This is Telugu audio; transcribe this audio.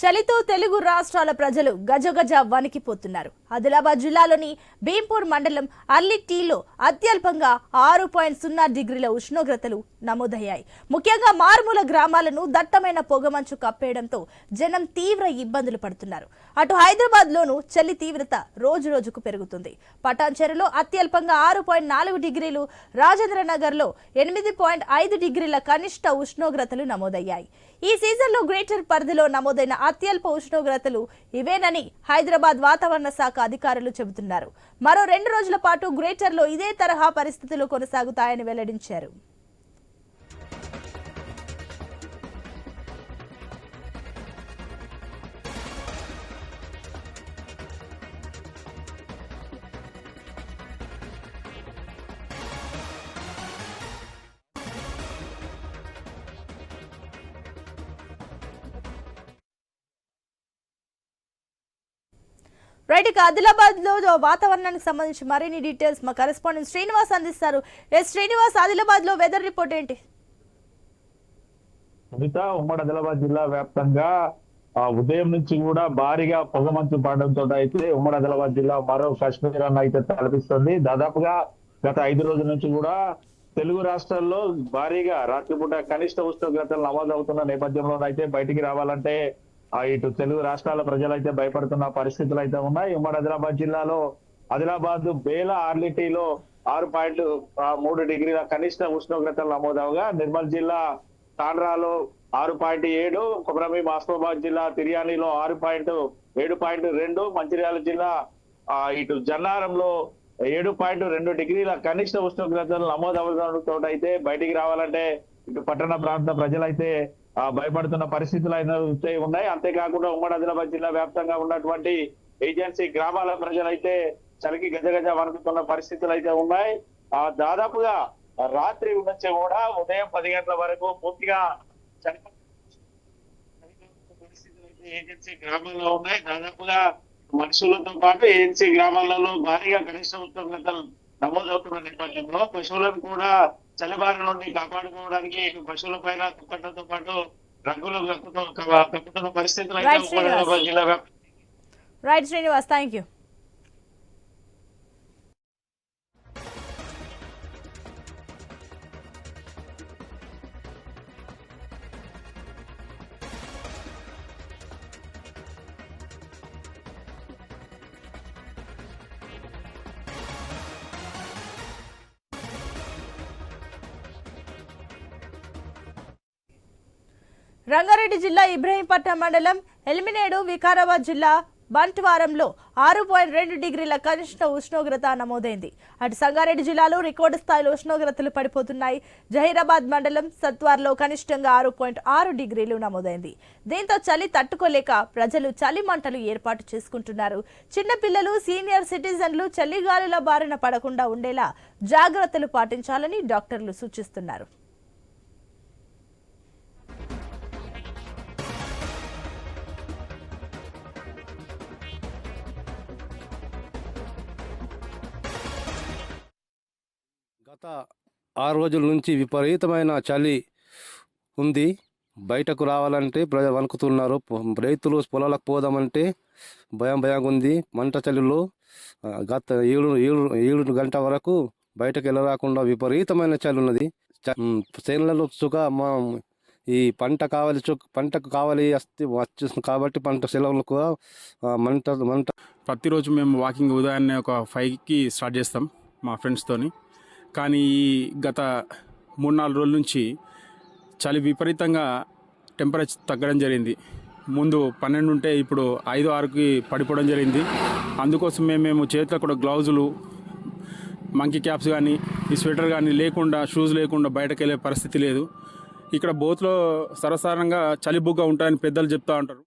చలితో తెలుగు రాష్ట్రాల ప్రజలు గజగజ వణికిపోతున్నారు. ఆదిలాబాద్ జిల్లాలోని భీంపూర్ మండలం అల్లిటీలో అత్యల్పంగా ఆరు పాయింట్ సున్నా డిగ్రీల ఉష్ణోగ్రతలు నమోదయ్యాయి. ముఖ్యంగా మారుమూల గ్రామాలను దట్టమైన పొగమంచు కప్పేయడంతో జనం తీవ్ర ఇబ్బందులు పడుతున్నారు. అటు హైదరాబాద్ లోను చలి తీవ్రత రోజు రోజుకు పెరుగుతుంది. పటాన్చెరులో అత్యల్పంగా ఆరు పాయింట్ నాలుగు డిగ్రీలు రాజేంద్ర నగర్లో ఎనిమిది పాయింట్ ఐదు డిగ్రీల కనిష్ట ఉష్ణోగ్రతలు నమోదయ్యాయి. ఈ సీజన్లో గ్రేటర్ పరిధిలో నమోదైన అత్యల్ప ఉష్ణోగ్రతలు ఇవేనని హైదరాబాద్ వాతావరణ శాఖ అధికారులు చెబుతున్నారు. మరో రెండు రోజుల పాటు గ్రేటర్లో ఇదే తరహా పరిస్థితులు కొనసాగుతాయని వెల్లడించారు. రైట్ ఇక ఆదిలాబాద్లో వాతావరణానికి సంబంధించి మరిన్ని డీటెయిల్స్ మా కరెస్పాండెంట్ శ్రీనివాస్ అందిస్తారు. ఎస్ శ్రీనివాస్ ఆదిలాబాద్లో వెదర్ రిపోర్ట్ ఏంటి? మిగతా ఉమ్మడి ఆదిలాబాద్ జిల్లా వ్యాప్తంగా ఆ ఉదయం నుంచి కూడా భారీగా పొగమంచు పడడంతో అయితే ఉమ్మడి ఆదిలాబాద్ జిల్లా మరో కాశ్మీర్ అన్న అయితే తలపిస్తుంది. దాదాపుగా గత ఐదు రోజుల నుంచి కూడా తెలుగు రాష్ట్రాల్లో భారీగా రాత్రిపూట కనిష్ట ఉష్ణోగ్రతలు నమోదవుతున్న నేపథ్యంలో అయితే బయటికి రావాలంటే ఇటు తెలుగు రాష్ట్రాల ప్రజలైతే భయపడుతున్న పరిస్థితులు అయితే ఉన్నాయి. ఉమ్మడి ఆదిలాబాద్ జిల్లాలో ఆదిలాబాద్ బేల ఆర్లిటీలో ఆరు పాయింట్ మూడు డిగ్రీల కనిష్ట ఉష్ణోగ్రతలు నమోదవగా నిర్మల్ జిల్లా తాండ్రాలో ఆరు పాయింట్ ఏడు కొమరమి మాస్కోబాద్ జిల్లా తిర్యానీలో ఆరు పాయింట్ ఏడు పాయింట్ రెండు మంచిర్యాల జిల్లా ఆ, ఇటు జన్నారంలో ఏడు పాయింట్ రెండు డిగ్రీల కనిష్ట ఉష్ణోగ్రతలు నమోదవడంతో అయితే బయటికి రావాలంటే ఇటు పట్టణ ప్రాంత ప్రజలైతే భయపడుతున్న పరిస్థితులు అయితే ఉన్నాయి. అంతేకాకుండా ఉమ్మడి ఆదిలాబాద్ జిల్లా వ్యాప్తంగా ఉన్నటువంటి ఏజెన్సీ గ్రామాల ప్రజలైతే చలికి గజగజ వణుకుతున్న పరిస్థితులు అయితే ఉన్నాయి. ఆ దాదాపుగా రాత్రి నుంచి కూడా ఉదయం పది గంటల వరకు పూర్తిగా చలి ఏజెన్సీ గ్రామాల్లో ఉన్నాయి. దాదాపుగా మనుషులతో పాటు ఏజెన్సీ గ్రామాలలో భారీగా కనిష్ట ఉష్ణోగ్రతలు నమోదవుతున్న నేపథ్యంలో పశువులను కూడా చలిబారి నుండి కాపాడుకోవడానికి పశువుల పైన దుప్పట్లతో పాటు రంగులు కప్పుతూ- కప్పుతున్న పరిస్థితులు అయితే జిల్లా right Srinivas thank you Rangareddy జిల్లా ఇబ్రహీంపట్నం మండలం ఎల్మినేడు వికారాబాద్ జిల్లా బంట్వారంలో ఆరు పాయింట్ రెండు డిగ్రీల కనిష్ట ఉష్ణోగ్రత నమోదైంది. అటు సంగారెడ్డి జిల్లాలో రికార్డు స్థాయిలో ఉష్ణోగ్రతలు పడిపోతున్నాయి. జహీరాబాద్ మండలం సత్వార్లో కనిష్టంగా ఆరు పాయింట్ ఆరు డిగ్రీలు నమోదైంది. దీంతో చలి తట్టుకోలేక ప్రజలు చలి మంటలు ఏర్పాటు చేసుకుంటున్నారు. చిన్నపిల్లలు సీనియర్ సిటిజన్లు చలిగాలుల బారిన పడకుండా ఉండేలా జాగ్రత్తలు పాటించాలని డాక్టర్లు సూచిస్తున్నారు. గత ఆరు రోజుల నుంచి విపరీతమైన చలి ఉంది. బయటకు రావాలంటే ప్రజలు వణుకుతున్నారు. రైతులు పొలాలకు పోదామంటే భయం భయంగా ఉంది. మంట చలిలో గత ఏడు ఏడు ఏడు గంట వరకు బయటకు వెళ్ళరాకుండా విపరీతమైన చలి ఉన్నది. చేనులలో చుక మా ఈ పంట కావాలి చుక్ పంటకు కావాలి వస్తే వచ్చేస్తుంది కాబట్టి పంట సెలవులకు మంట మంట. ప్రతిరోజు మేము వాకింగ్ ఉదయాన్నే ఒక ఫైవ్కి స్టార్ట్ చేస్తాం మా ఫ్రెండ్స్తోని కానీ ఈ గత మూడు నాలుగు రోజుల నుంచి చలి విపరీతంగా టెంపరేచర్ తగ్గడం జరిగింది. ముందు పన్నెండు ఉంటే ఇప్పుడు ఐదు ఆరుకి పడిపోవడం జరిగింది. అందుకోసం మేము మేము చేతిలో కూడా గ్లౌజులు మంకీ క్యాప్స్ కానీ ఈ స్వెటర్ కానీ లేకుండా షూస్ లేకుండా బయటకు వెళ్ళే పరిస్థితి లేదు. ఇక్కడ బోత్లో సరసారంగా చలి బుగ్గ ఉంటాయని పెద్దలు చెప్తా ఉంటారు.